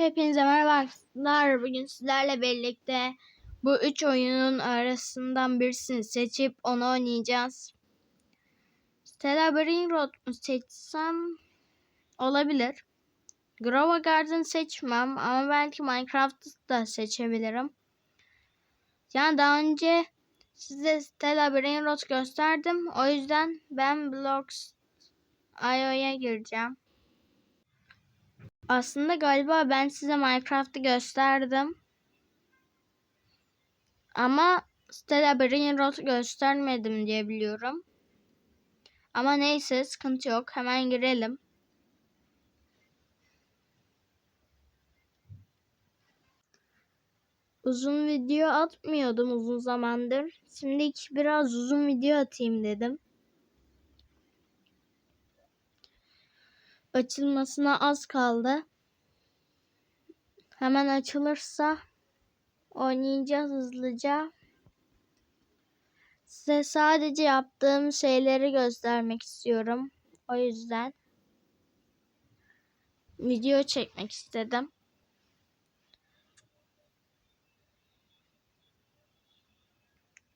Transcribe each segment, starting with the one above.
Hepinize merhaba arkadaşlar. Bugün sizlerle birlikte bu üç oyunun arasından birisini seçip onu oynayacağız. Stella Brain Road mu seçsem olabilir. Grova Garden seçmem ama belki Minecraft'ı da seçebilirim. Yani daha önce size Stella Brain Road gösterdim. O yüzden ben Blocks IO'ya gireceğim. Aslında galiba ben size Minecraft'ı gösterdim. Ama Stella Brain Rot göstermedim diye biliyorum. Ama neyse sıkıntı yok. Hemen girelim. Uzun video atmıyordum uzun zamandır. Şimdi biraz uzun video atayım dedim. Açılmasına az kaldı. Hemen açılırsa oynayacağız hızlıca. Size sadece yaptığım şeyleri göstermek istiyorum. O yüzden video çekmek istedim.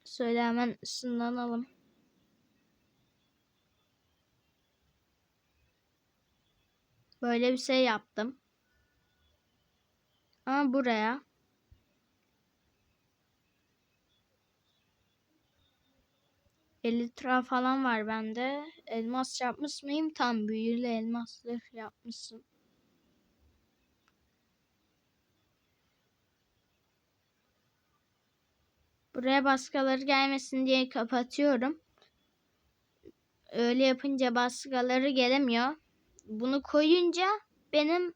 Söyle hemen ısınlanalım. Böyle bir şey yaptım. Ama buraya Elitra falan var bende. Elmas yapmış mıyım? Tam büyülü elmaslı yapmışsın. Buraya baskaları gelmesin diye kapatıyorum. Öyle yapınca baskaları gelemiyor. Bunu koyunca benim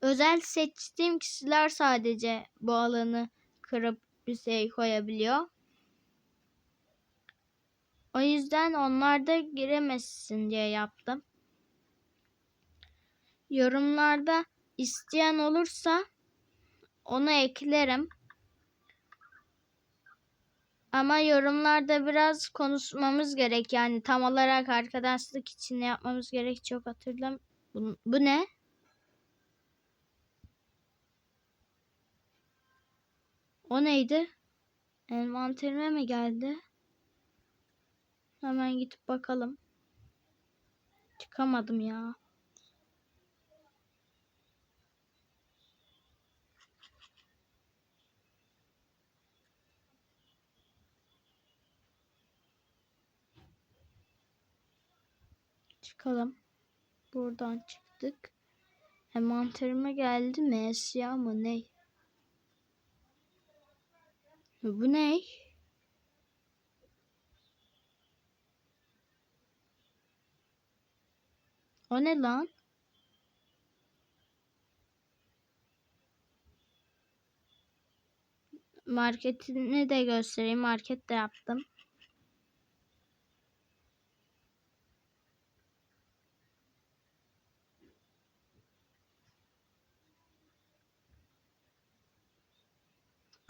özel seçtiğim kişiler sadece bu alanı kırıp bir şey koyabiliyor. O yüzden onlar da giremesin diye yaptım. Yorumlarda isteyen olursa onu eklerim. Ama yorumlarda biraz konuşmamız gerek. Yani tam olarak arkadaşlık için ne yapmamız gerek çok hatırlam. Bu, bu ne? O neydi? Envanterime mi geldi? Hemen gidip bakalım. Çıkamadım ya. Çıkalım. Buradan çıktık. Envanterime geldi mi? Eşya mı? Ne? Bu ne? O ne lan? Marketini de göstereyim. Market de yaptım.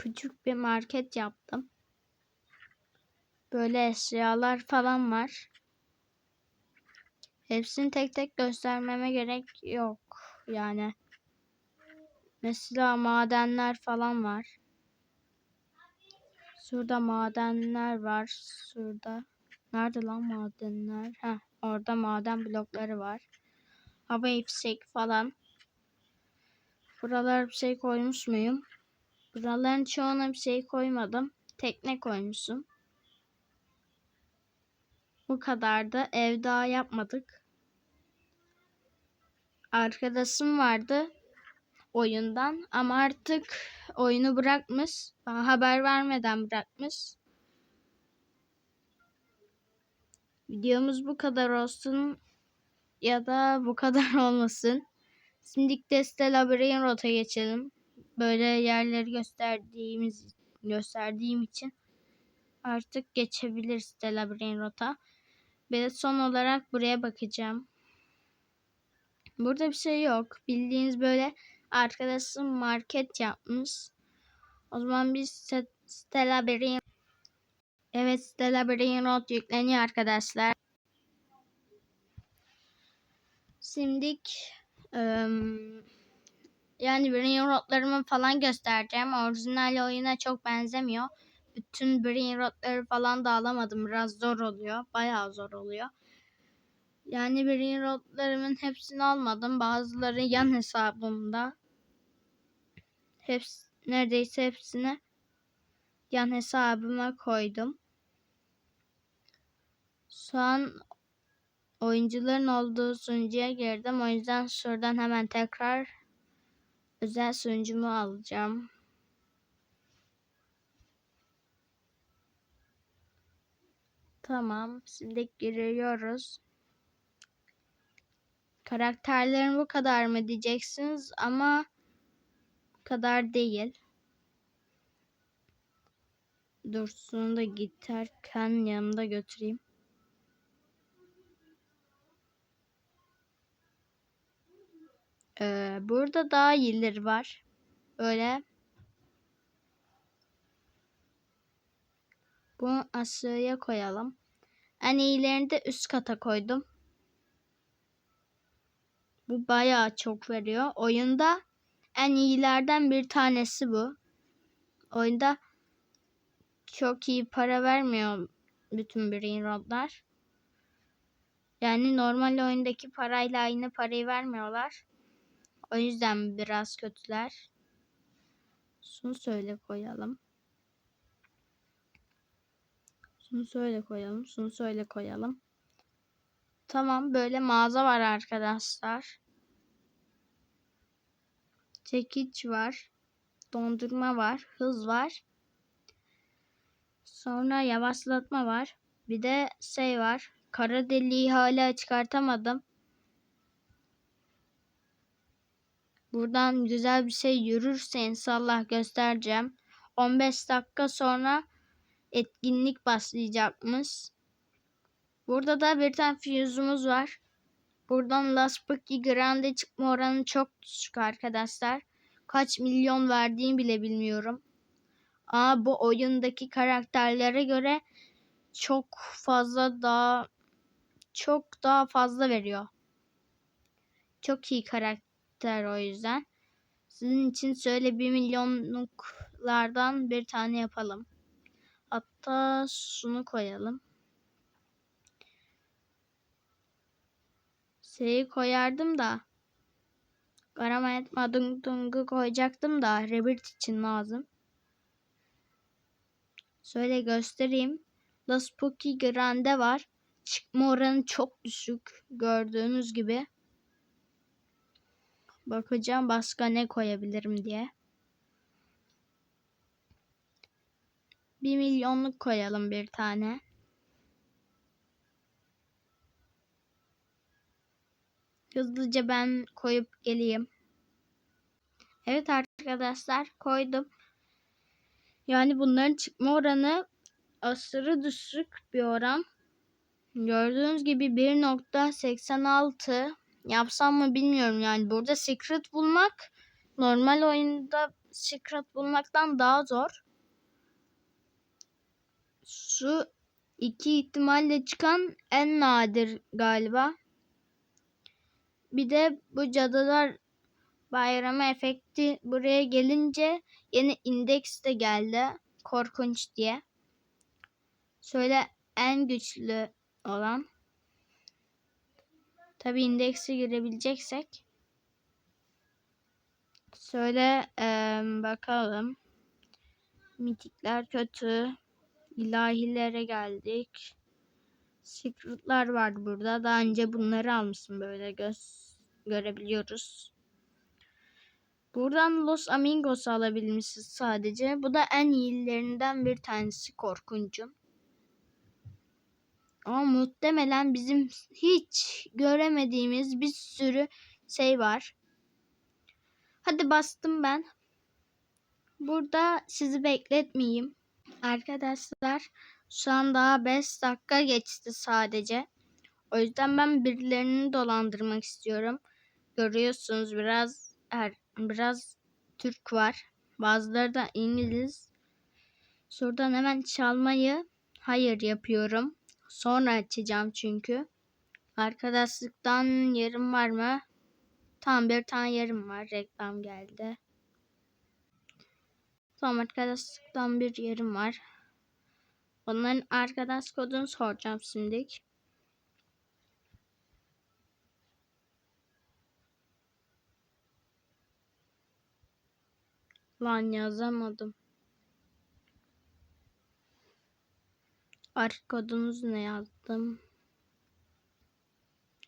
Küçük bir market yaptım. Böyle eşyalar falan var. Hepsini tek tek göstermeme gerek yok. Yani mesela madenler falan var. Şurada madenler var. Şurada. Nerede lan madenler? Ha, orada maden blokları var. Hava yüksek falan. Buralara bir şey koymuş muyum? Buraların çoğuna bir şey koymadım. Tekne koymuşum. Bu kadar da ev daha yapmadık. Arkadaşım vardı oyundan ama artık oyunu bırakmış. Bana haber vermeden bırakmış. Videomuz bu kadar olsun ya da bu kadar olmasın. Şimdi de Stella Brain Rota geçelim. Böyle yerleri gösterdiğimiz gösterdiğim için artık geçebiliriz Stella Brain Rota. Ve son olarak buraya bakacağım. Burada bir şey yok. Bildiğiniz böyle arkadaşım market yapmış. O zaman biz Stella Brain Evet Stella Brain Road yükleniyor arkadaşlar. Şimdik ım, Yani brain rotlarımı falan göstereceğim. Orijinal oyuna çok benzemiyor. Bütün brain rotları falan da alamadım. Biraz zor oluyor. Bayağı zor oluyor. Yani brain rotlarımın hepsini almadım. Bazıları yan hesabımda. Hepsi, neredeyse hepsini yan hesabıma koydum. Şu an oyuncuların olduğu sunucuya girdim. O yüzden şuradan hemen tekrar özel sunucumu alacağım. Tamam. Şimdi giriyoruz. Karakterlerin bu kadar mı diyeceksiniz ama kadar değil. Dursun da giderken yanımda götüreyim. Ee, burada daha iyileri var. Böyle. Bunu aşağıya koyalım. En iyilerini de üst kata koydum. Bu bayağı çok veriyor. Oyunda en iyilerden bir tanesi bu. Oyunda çok iyi para vermiyor bütün brain rodlar. Yani normal oyundaki parayla aynı parayı vermiyorlar. O yüzden biraz kötüler. Şunu söyle koyalım. Şunu söyle koyalım. Şunu söyle koyalım. Tamam böyle mağaza var arkadaşlar. Çekiç var. Dondurma var. Hız var. Sonra yavaşlatma var. Bir de şey var. Kara deliği hala çıkartamadım. Buradan güzel bir şey yürürse inşallah göstereceğim. 15 dakika sonra etkinlik başlayacakmış. Burada da bir tane füzümüz var. Buradan Las Paki Grande çıkma oranı çok düşük arkadaşlar. Kaç milyon verdiğimi bile bilmiyorum. Ama bu oyundaki karakterlere göre çok fazla daha çok daha fazla veriyor. Çok iyi karakter o yüzden. Sizin için şöyle bir milyonluklardan bir tane yapalım. Hatta şunu koyalım. Şeyi koyardım da. Garamayet Madungdung'u koyacaktım da Rebirth için lazım. Şöyle göstereyim. La Spooky Grande var. Çıkma oranı çok düşük. Gördüğünüz gibi. Bakacağım başka ne koyabilirim diye. Bir milyonluk koyalım bir tane. Hızlıca ben koyup geleyim. Evet arkadaşlar koydum. Yani bunların çıkma oranı aşırı düşük bir oran. Gördüğünüz gibi 1.86 yapsam mı bilmiyorum yani burada secret bulmak normal oyunda secret bulmaktan daha zor. Şu iki ihtimalle çıkan en nadir galiba. Bir de bu cadılar bayramı efekti buraya gelince yeni indeks de geldi. Korkunç diye. Şöyle en güçlü olan. Tabi indekse girebileceksek. Şöyle ee, bakalım. Mitikler kötü. İlahilere geldik. Secret'lar var burada. Daha önce bunları almışım böyle göz görebiliyoruz. Buradan Los Amigos alabilmişiz sadece. Bu da en iyilerinden bir tanesi korkuncum. Ama muhtemelen bizim hiç göremediğimiz bir sürü şey var. Hadi bastım ben. Burada sizi bekletmeyeyim. Arkadaşlar şu an daha 5 dakika geçti sadece. O yüzden ben birilerini dolandırmak istiyorum. Görüyorsunuz biraz er, biraz Türk var. Bazıları da İngiliz. Şuradan hemen çalmayı hayır yapıyorum. Sonra açacağım çünkü. Arkadaşlıktan yerim var mı? Tam bir tane yerim var. Reklam geldi. Tamam arkadaşlıktan bir yerim var. Onların arkadaş kodunu soracağım şimdilik. Lan yazamadım. Ark kodunuz ne yazdım?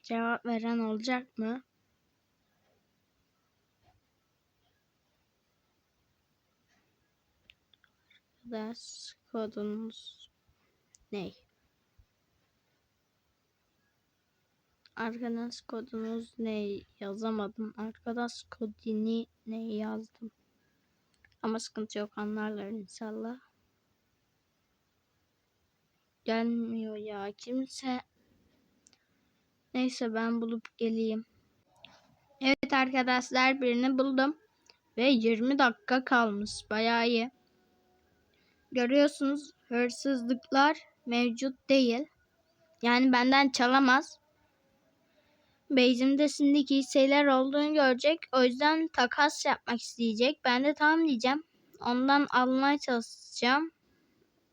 Cevap veren olacak mı? Arkadaş kodunuz ne? Arkadaş kodunuz ne yazamadım. Arkadaş kodini ne yazdım. Ama sıkıntı yok anlarlar inşallah. Gelmiyor ya kimse. Neyse ben bulup geleyim. Evet arkadaşlar birini buldum. Ve 20 dakika kalmış. Bayağı iyi. Görüyorsunuz hırsızlıklar mevcut değil. Yani benden çalamaz. Beyzimde şimdiki şeyler olduğunu görecek. O yüzden takas yapmak isteyecek. Ben de tamam diyeceğim. Ondan almaya çalışacağım.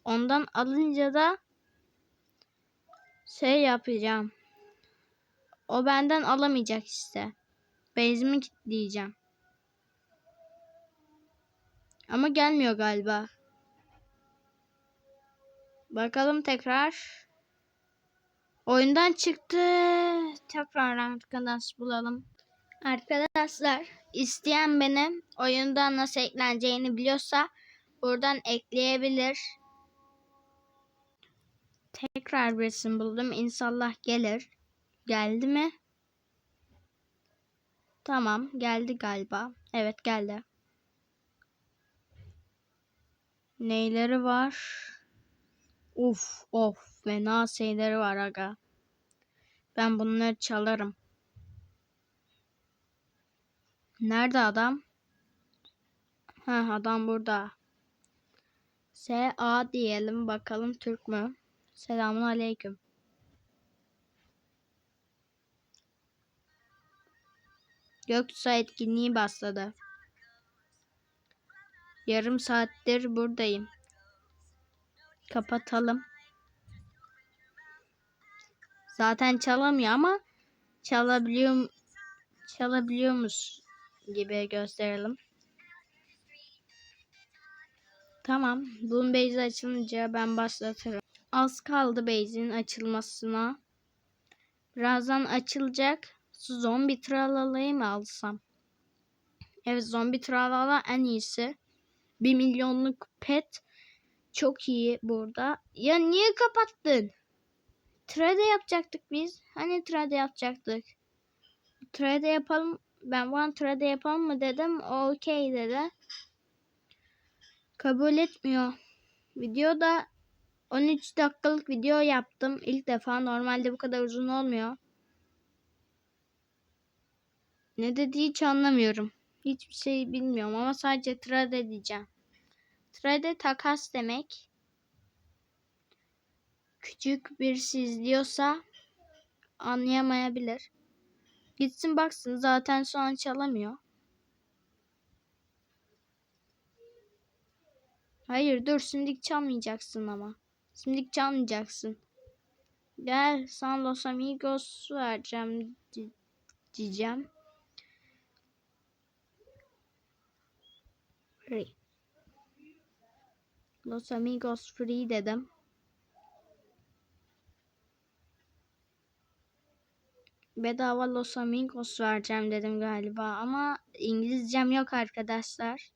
Ondan alınca da şey yapacağım. O benden alamayacak işte. Beyzimi kilitleyeceğim. Ama gelmiyor galiba. Bakalım tekrar. Oyundan çıktı. Tekrar arkadaş bulalım. Arkadaşlar isteyen beni oyundan nasıl ekleneceğini biliyorsa buradan ekleyebilir. Tekrar birisini buldum. İnşallah gelir. Geldi mi? Tamam geldi galiba. Evet geldi. Neyleri var? Uf of fena şeyleri var aga. Ben bunları çalarım. Nerede adam? Ha adam burada. S.A. diyelim bakalım Türk mü? Selamun aleyküm. Göktuğ etkinliği başladı. Yarım saattir buradayım. Kapatalım. Zaten çalamıyor ama çalabiliyor çalabiliyormuş gibi gösterelim. Tamam. Bunun base açılınca ben başlatırım. Az kaldı base'in açılmasına. Birazdan açılacak. Zombi tralalayı mı alsam? Evet zombi tralala en iyisi. Bir milyonluk pet çok iyi burada. Ya niye kapattın? Trade yapacaktık biz. Hani trade yapacaktık? Trade yapalım. Ben bana trade yapalım mı dedim. Okey dedi. Kabul etmiyor. Videoda 13 dakikalık video yaptım. İlk defa normalde bu kadar uzun olmuyor. Ne dediği hiç anlamıyorum. Hiçbir şey bilmiyorum ama sadece trade diyeceğim. Trade takas demek. Küçük bir izliyorsa anlayamayabilir. Gitsin baksın zaten şu an çalamıyor. Hayır dur şimdilik çalmayacaksın ama. Şimdilik çalmayacaksın. Gel San Los Amigos vereceğim diyeceğim. Free. Los Amigos free dedim. Bedava Los Amigos vereceğim dedim galiba ama İngilizcem yok arkadaşlar.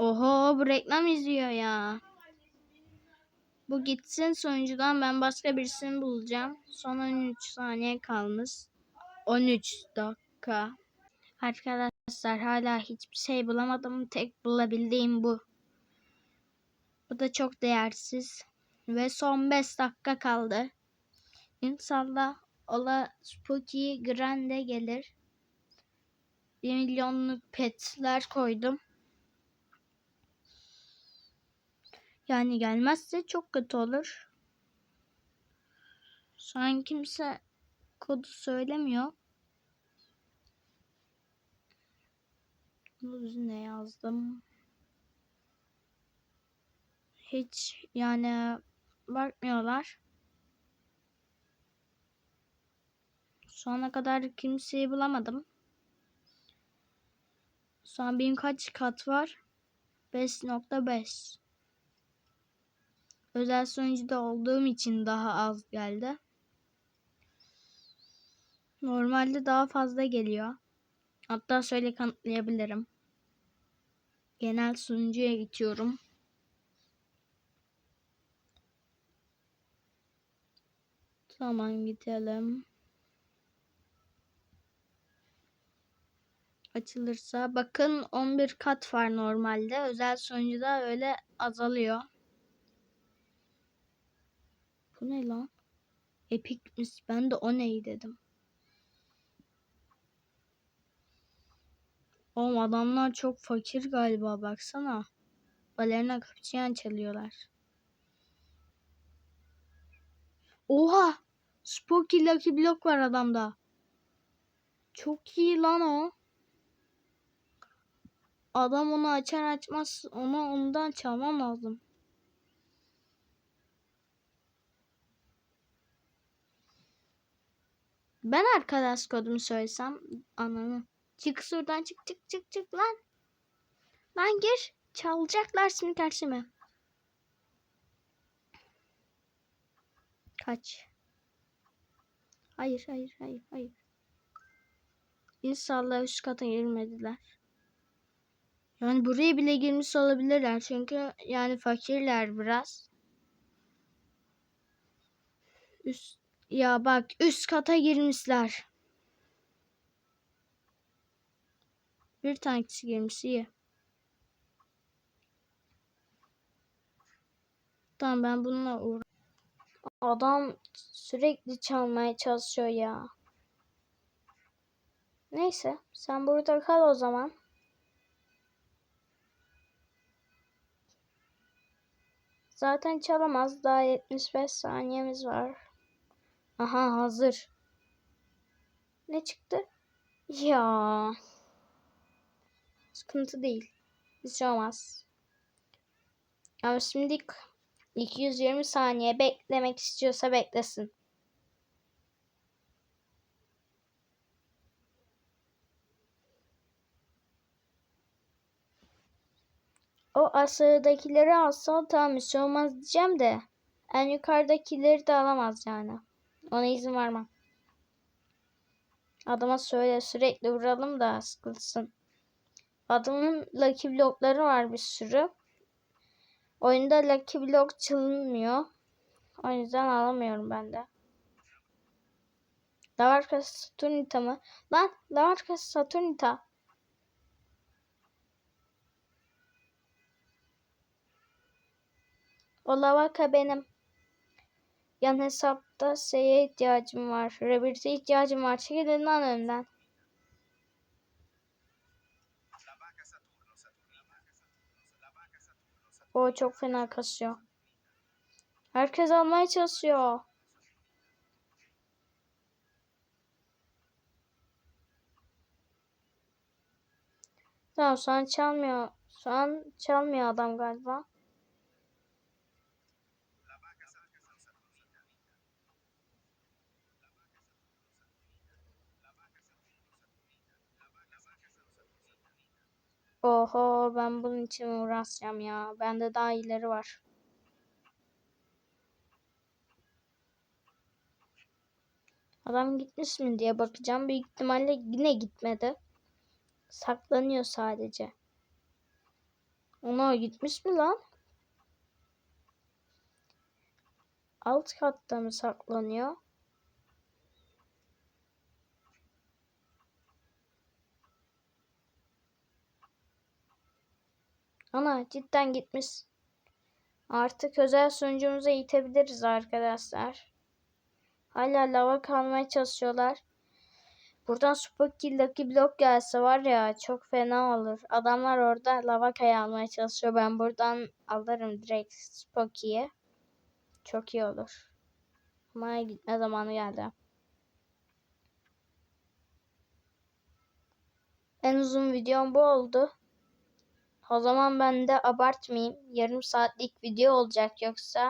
Oho bu reklam izliyor ya. Bu gitsin sonucudan ben başka birisini bulacağım. Son 13 saniye kalmış. 13 dakika. Arkadaşlar hala hiçbir şey bulamadım. Tek bulabildiğim bu. Bu da çok değersiz. Ve son 5 dakika kaldı. İnşallah ola Spooky Grande gelir. 1 milyonluk petler koydum. Yani gelmezse çok kötü olur. Şu an kimse kodu söylemiyor. ne yazdım? Hiç yani bakmıyorlar. Şu ana kadar kimseyi bulamadım. Şu an benim kaç kat var? 5.5 Özel sunucuda olduğum için daha az geldi. Normalde daha fazla geliyor. Hatta şöyle kanıtlayabilirim. Genel sunucuya geçiyorum. Tamam gidelim. Açılırsa bakın 11 kat var normalde. Özel sunucuda öyle azalıyor. Bu ne lan? Epic mis? Ben de o neyi dedim. Oğlum adamlar çok fakir galiba baksana. Balerina kapçıyan çalıyorlar. Oha! Spooky Lucky Block var adamda. Çok iyi lan o. Adam onu açar açmaz onu ondan çalmam lazım. Ben arkadaş kodumu söylesem ananı. Çık şuradan çık çık çık çık lan. Lan gir. Çalacaklar şimdi karşıma. Kaç. Hayır hayır hayır hayır. İnşallah üst kata girmediler. Yani buraya bile girmiş olabilirler. Çünkü yani fakirler biraz. Üst, ya bak üst kata girmişler. Bir tane kişi girmiş iyi. Tamam ben bununla uğra. Adam sürekli çalmaya çalışıyor ya. Neyse sen burada kal o zaman. Zaten çalamaz. Daha 75 saniyemiz var. Aha hazır. Ne çıktı? Ya. Sıkıntı değil. Bir olmaz. Ama şimdi 220 saniye beklemek istiyorsa beklesin. O aşağıdakileri alsa tamam bir olmaz diyeceğim de en yukarıdakileri de alamaz yani. Ona izin vermem. Adama söyle sürekli vuralım da sıkılsın. Adamın Lucky Block'ları var bir sürü. Oyunda Lucky Block çalınmıyor. O yüzden alamıyorum ben de. Lavarka Saturnita mı? Lan Lavarka Saturnita. O Lavaka benim. Yan hesapta şeye ihtiyacım var. Rebirth'e ihtiyacım var. Çekilin lan önümden. O çok fena kasıyor. Herkes almaya çalışıyor. Tamam şu an çalmıyor. Şu an çalmıyor adam galiba. Oho ben bunun için uğraşacağım ya. Bende daha ileri var. Adam gitmiş mi diye bakacağım. Büyük ihtimalle yine gitmedi. Saklanıyor sadece. Ona gitmiş mi lan? Alt katta mı saklanıyor? Ana cidden gitmiş. Artık özel sunucumuza itebiliriz arkadaşlar. Hala lava kalmaya çalışıyorlar. Buradan Spooky Lucky Block gelse var ya çok fena olur. Adamlar orada lava kaya almaya çalışıyor. Ben buradan alırım direkt Spooky'ye. Çok iyi olur. Maya gitme zamanı geldi. En uzun videom bu oldu. O zaman ben de abartmayayım. Yarım saatlik video olacak yoksa